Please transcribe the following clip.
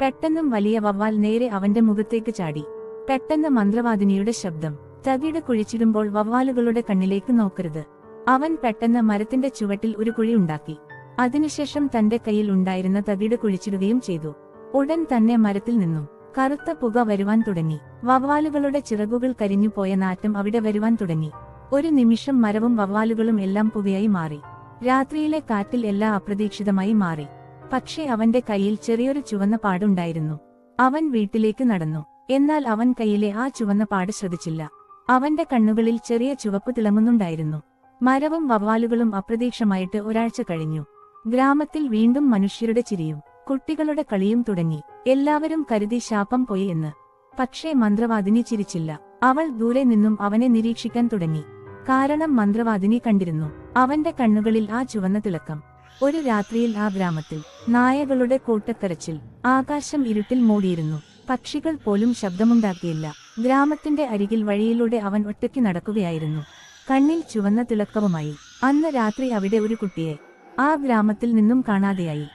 പെട്ടെന്നും വലിയ വവ്വാൽ നേരെ അവന്റെ മുഖത്തേക്ക് ചാടി. പെട്ടെന്ന് മന്ത്രവാദിനിയുടെ ശബ്ദം. തകിട് കുഴിച്ചിടുമ്പോൾ വവ്വാലുകളുടെ കണ്ണിലേക്ക് നോക്കരുത്. അവൻ പെട്ടെന്ന് മരത്തിന്റെ ചുവട്ടിൽ ഒരു കുഴി ഉണ്ടാക്കി. അതിനുശേഷം തന്റെ കയ്യിൽ ഉണ്ടായിരുന്ന തകിട് കുഴിച്ചിടുകയും ചെയ്തു. ഉടൻ തന്നെ മരത്തിൽ നിന്നും. കറുത്ത പുക വരുവാൻ തുടങ്ങി. വവ്വാലുകളുടെ ചിറകുകൾ കരിഞ്ഞുപോയ നാറ്റം അവിടെ വരുവാൻ തുടങ്ങി. ഒരു നിമിഷം മരവും വവ്വാലുകളും എല്ലാം പുകയായി മാറി. രാത്രിയിലെ കാറ്റിൽ എല്ലാം അപ്രതീക്ഷിതമായി മാറി. പക്ഷേ അവന്റെ കയ്യിൽ ചെറിയൊരു ചുവന്ന പാടുണ്ടായിരുന്നു. അവൻ വീട്ടിലേക്ക് നടന്നു. എന്നാൽ അവൻ കയ്യിലെ ആ ചുവന്ന പാട് ശ്രദ്ധിച്ചില്ല. അവന്റെ കണ്ണുകളിൽ ചെറിയ ചുവപ്പ് തിളങ്ങുന്നുണ്ടായിരുന്നു. മരവും വവ്വാലുകളും അപ്രതീക്ഷമായിട്ട് ഒരാഴ്ച കഴിഞ്ഞു. ഗ്രാമത്തിൽ വീണ്ടും മനുഷ്യരുടെ ചിരിയും കുട്ടികളുടെ കളിയും തുടങ്ങി. എല്ലാവരും കരുതി ശാപം പോയി എന്ന്. പക്ഷേ മന്ത്രവാദിനി ചിരിച്ചില്ല. അവൾ ദൂരെ നിന്നും അവനെ നിരീക്ഷിക്കാൻ തുടങ്ങി. കാരണം മന്ത്രവാദിനി കണ്ടിരുന്നു. അവന്റെ കണ്ണുകളിൽ ആ ചുവന്ന തിളക്കം. ഒരു രാത്രിയിൽ ആ ഗ്രാമത്തിൽ നായകളുടെ കൂട്ടക്കരച്ചിൽ ആകാശം ഇരുട്ടിൽ മൂടിയിരുന്നു. പക്ഷികൾ പോലും ശബ്ദമുണ്ടാക്കിയില്ല. ഗ്രാമത്തിന്റെ അരികിൽ വഴിയിലൂടെ അവൻ ഒറ്റയ്ക്ക് നടക്കുകയായിരുന്നു. കണ്ണിൽ ചുവന്ന തിളക്കവുമായി. അന്ന് രാത്രി അവിടെ ഒരു കുട്ടിയെ ആ ഗ്രാമത്തിൽ നിന്നും കാണാതെയായി.